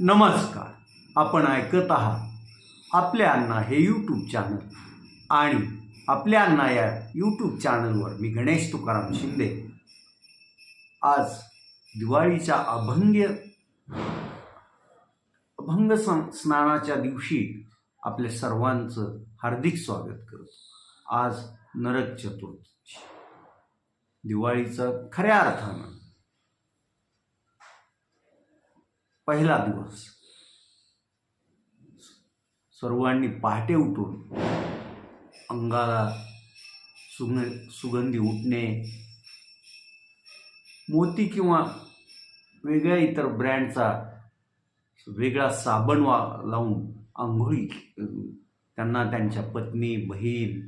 नमस्कार. आपण ऐकत आहात आपल्या अण्णा हे यूट्यूब चॅनल आणि आपल्या अण्णा या यूट्यूब चॅनलवर मी गणेश तुकाराम शिंदे. आज दिवाळीच्या अभंग अभंग सं स्नानाच्या दिवशी आपल्या सर्वांचं हार्दिक स्वागत करतो. आज नरक चतुर्थी. दिवाळीचं खऱ्या अर्थानं पहिला दिवस. सर्वांनी पहाटे उठून अंगाला सुग सुगंधी उठणे मोती किंवा वेगळ्या इतर ब्रँडचा वेगळा साबण वा लावून आंघोळी त्यांना त्यांच्या पत्नी बहीण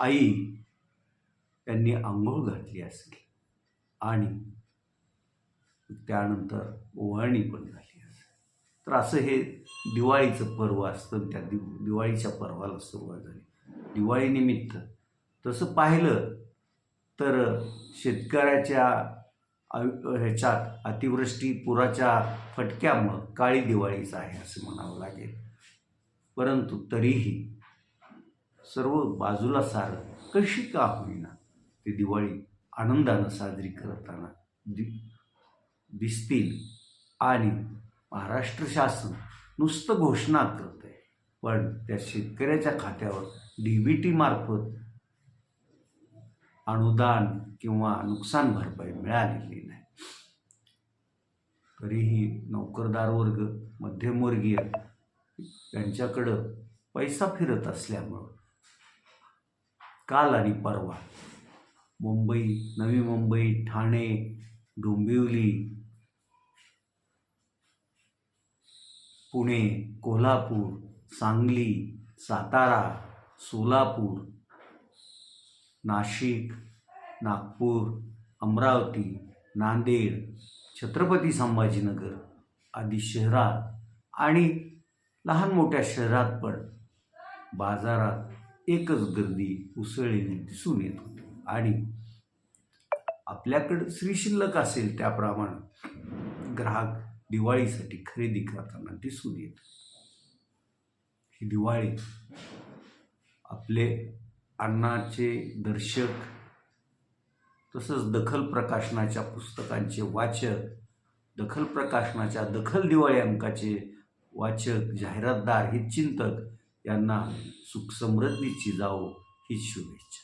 आई त्यांनी आंघोळ घातली असेल. आणि त्यानंतर ओवाळणी पण झाली तर असं हे दिवाळीचं पर्व असतं त्या दि दिवाळीच्या पर्वाला सुरुवात झाली. दिवाळीनिमित्त तसं पाहिलं तर शेतकऱ्याच्या ह्याच्यात अतिवृष्टी पुराच्या फटक्यामुळं काळी दिवाळीच आहे असं म्हणावं लागेल. परंतु तरीही सर्व बाजूला सारं कशी का होईना ती दिवाळी आनंदानं साजरी करताना दि दिसतील. आणि महाराष्ट्र शासन नुसतं घोषणा करत आहे पण त्या शेतकऱ्याच्या खात्यावर डी बी टी मार्फत अनुदान किंवा नुकसान भरपाई मिळालेली नाही. तरीही नोकरदार वर्ग मध्यमवर्गीय यांच्याकडं पैसा फिरत असल्यामुळं काल आणि परवा मुंबई नवी मुंबई ठाणे डोंबिवली पुणे कोल्हापूर सांगली सातारा सोलापूर नाशिक नागपूर अमरावती नांदेड छत्रपती संभाजीनगर आदी शहरात आणि लहान मोठ्या शहरात पण बाजारात एकच गर्दी उसळलेली दिसून येत होती. आणि आपल्याकडं श्रीशिल्लक असेल त्याप्रमाणे ग्राहक दिवाळीसाठी खरेदी करताना दिसून येत ही दिवाळी आपले अन्नाचे दर्शक तसंच दखल प्रकाशनाच्या पुस्तकांचे वाचक दखल प्रकाशनाच्या दखल दिवाळी अंकाचे वाचक जाहिरातदार हे चिंतक यांना सुखसमृद्धीची जावो हीच शुभेच्छा.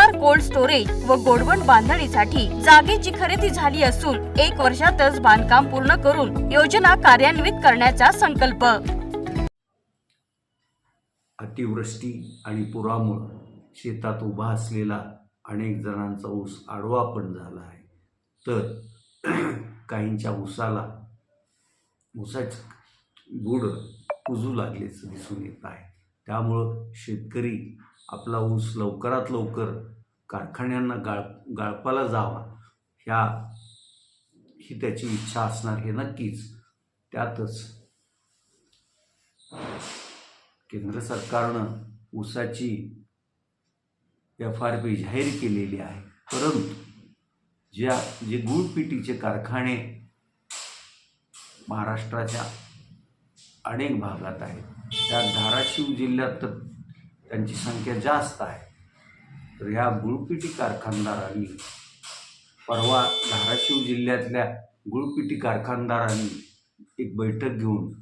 कोल्ड स्टोरेज व गोडवण बांधणीसाठी जागेची खरेदी झाली असून एक वर्षातच बांधकाम पूर्ण करून योजना कार्यान्वित करण्याचा संकल्प. अतिवृष्टी आणि पुरामुळे शेतात उभा असलेला अनेक जणांचा ऊस आडवा पण झाला आहे. तर काहींच्या ऊसाला ऊसाचे गुड कुजू लागल्याचं दिसून येत आहे. त्यामुळं शेतकरी आपला ऊस लवकरात लवकर कारखान्यांना गाळ गाळपाला जावा. ह्या ही त्याची इच्छा असणार हे नक्कीच. त्यातच केंद्र सरकारनं ऊसाची एफ आर पी जाहीर केलेली आहे. परंतु ज्या जे गुळपिटीचे कारखाने महाराष्ट्राच्या अनेक भागात आहेत त्या धाराशिव जिल्ह्यात तर त्यांची संख्या जास्त आहे. तर ह्या गुळपिटी कारखानदारांनी परवा धाराशिव जिल्ह्यातल्या गुळपिटी कारखानदारांनी एक बैठक घेऊन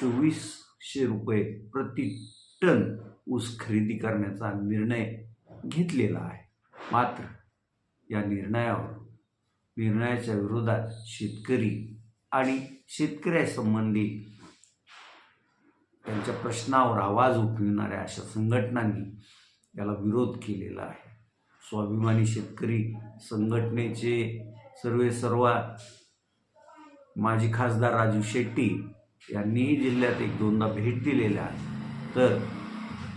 चोवीसशे रुपये प्रति टन ऊस खरेदी करण्याचा निर्णय घेतलेला आहे. मात्र या निर्णयावर निर्णयाच्या विरोधात शेतकरी आणि शेतकऱ्यासंबंधी त्यांच्या प्रश्नावर आवाज उठविणाऱ्या अशा संघटनांनी याला विरोध केलेला आहे. स्वाभिमानी शेतकरी संघटनेचे सर्वे सर्वा माजी खासदार राजू शेट्टी यांनीही जिल्ह्यात एक दोनदा भेट दिलेल्या तर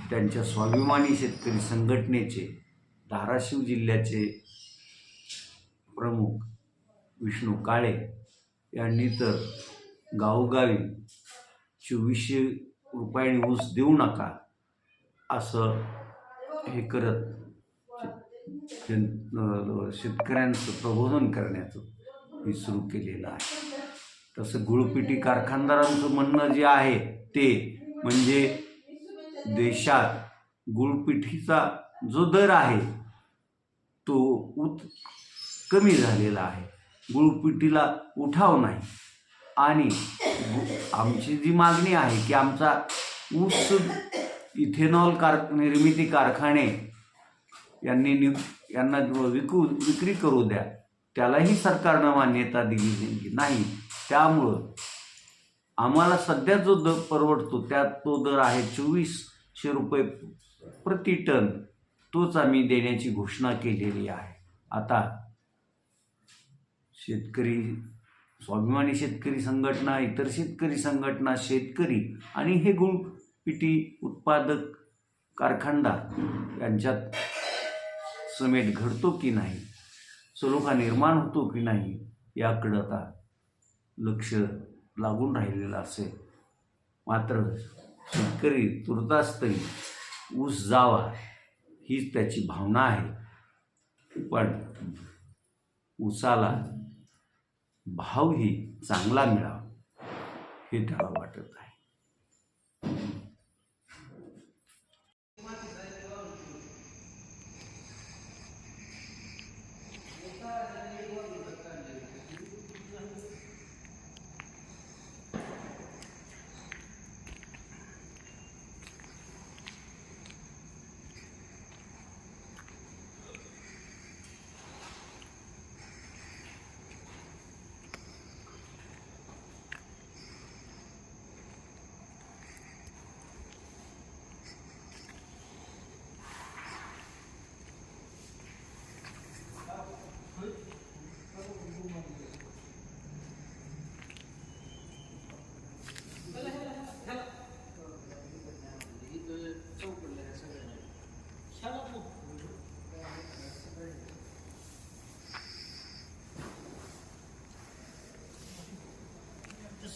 त्यांच्या स्वाभिमानी शेतकरी संघटनेचे धाराशिव जिल्ह्याचे प्रमुख विष्णू काळे यांनी तर गावोगावी चोवीसशे रुपयाने ऊस देऊ नका असं हे करत शेतकऱ्यांचं प्रबोधन करण्याचं हे सुरू केलेलं आहे. तसं गुळपिटी कारखानदारांचं म्हणणं जे आहे ते म्हणजे देशात गुळपिठीचा जो दर आहे तो उत कमी झालेला आहे. गुळपिटीला उठाव नाही. आणि आमची जी मागणी आहे की आमचा ऊस इथेनॉल कार निर्मिती कारखाने यांनी नि यांना विकू विक्री करू द्या त्यालाही सरकारनं मान्यता दिली नाही. त्यामुळं आम्हाला सध्या जो दर परवडतो त्यात तो दर आहे चोवीसशे रुपये प्रति टन. तोच आम्ही देण्याची घोषणा केलेली आहे. आता शेतकरी स्वाभिमानी शेतकरी संघटना इतर शेतकरी संघटना शेतकरी आणि हे गुण पिटी उत्पादक कारखानदार यांच्यात समेट घडतो की नाही? सलोखा निर्माण होतो की नाही? याकडं आता लक्ष लागून राहिलेलं असेल. मात्र शेतकरी तुर्तास तरी ऊस जावा हीच त्याची भावना आहे. पण ऊसाला भावही चांगला मिळावा हे त्याला वाटत आहे.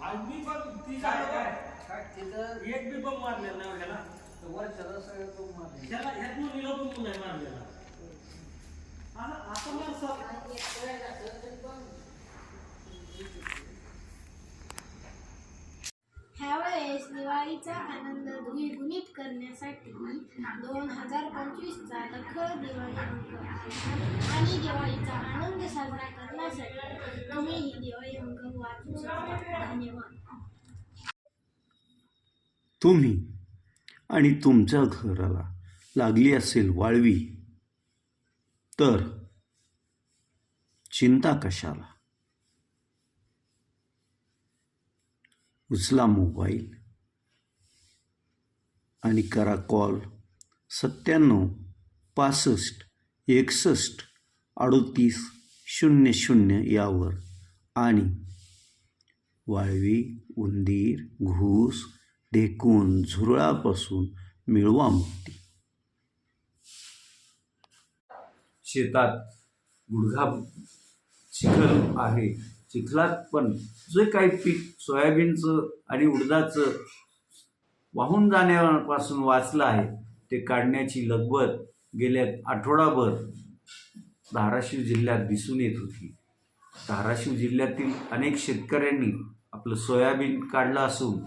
आम्ही पण ती एक बी बम मारलेला नाही ह्याला ह्याला ह्या दोन्हीला बम नाही मारलेला आता आता मला असं ह्यावेळेस दिवाळीचा आनंद द्विगुणित करण्यासाठी दोन हजार पंचवीसचा दखल दिवाळी अंक आणि दिवाळीचा आनंद साजरा करण्यासाठी तुम्ही ही दिवाळी अंक वाचू शकता. धन्यवाद. तुम्ही आणि तुमच्या घराला लागली असेल वाळवी तर चिंता कशाला? उचला मोबाईल. आणि करा कॉल. सत्त्याण्णव पासष्ट एकसष्ट अडोतीस शून्य शून्य यावर. आणि वाळवी उंदीर घूस ढेकून झुरळापासून मिळवा मुक्ती. शेतात गुडघा चिखल आहे. चिखलात पण जे काही पीक सोयाबीनचं आणि उडदाचं वाहून जाण्यापासून वाचलं आहे ते काढण्याची लगबत गेल्या आठवडाभर धाराशिव जिल्ह्यात दिसून येत होती. धाराशिव जिल्ह्यातील अनेक शेतकऱ्यांनी आपलं सोयाबीन काढलं असून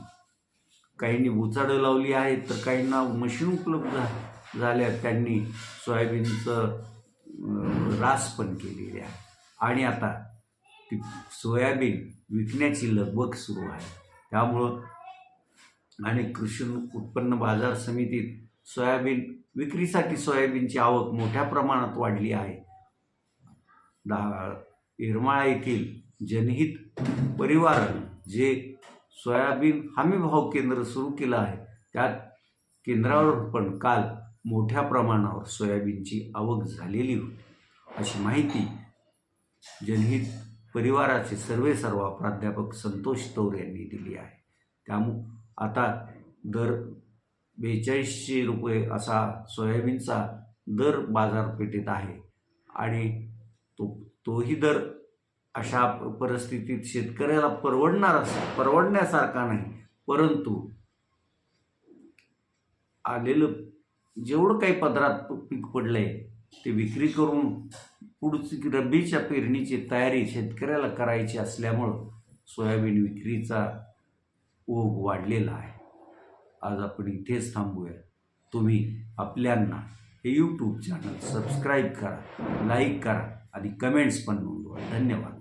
काहींनी उचाडं लावली आहेत तर काहींना मशीन उपलब्ध झाल्या त्यांनी सोयाबीनचं रास पण केलेली आहे. आणि आता ती सोयाबीन विकण्याची लगबग सुरू आहे. त्यामुळं आणि कृषी उत्पन्न बाजार समितीत सोयाबीन विक्रीसाठी सोयाबीनची आवक मोठ्या प्रमाणात वाढली आहे. दहा येरमाळा येथील जनहित परिवार जे सोयाबीन हमी भाव केंद्र सुरू केलं आहे त्या केंद्रावर पण काल मोठ्या प्रमाणावर सोयाबीनची आवक झालेली होती. अशी माहिती जनहित परिवाराचे सर्वे सर्व प्राध्यापक संतोष तौर यांनी दिली आहे. त्यामु आता दर बेचाळीसशे रुपये असा सोयाबीनचा दर बाजारपेठेत आहे. आणि तो तोही दर अशा परिस्थितीत शेतकऱ्याला परवडणार अस- परवडण्यासारखा नाही. परंतु आलेलं जेवढं काही पदरात पीक पडलं आहे ते विक्री करून पुढची रब्बीच्या पेरणीची तयारी शेतकऱ्याला करायची असल्यामुळं सोयाबीन विक्रीचा ओघ वाढलेला आहे. आज आपण इथेच थांबूया. तुम्ही आपल्यांना हे यूट्यूब चॅनल सबस्क्राईब करा लाईक करा आणि कमेंट्स पण नोंदवा. धन्यवाद.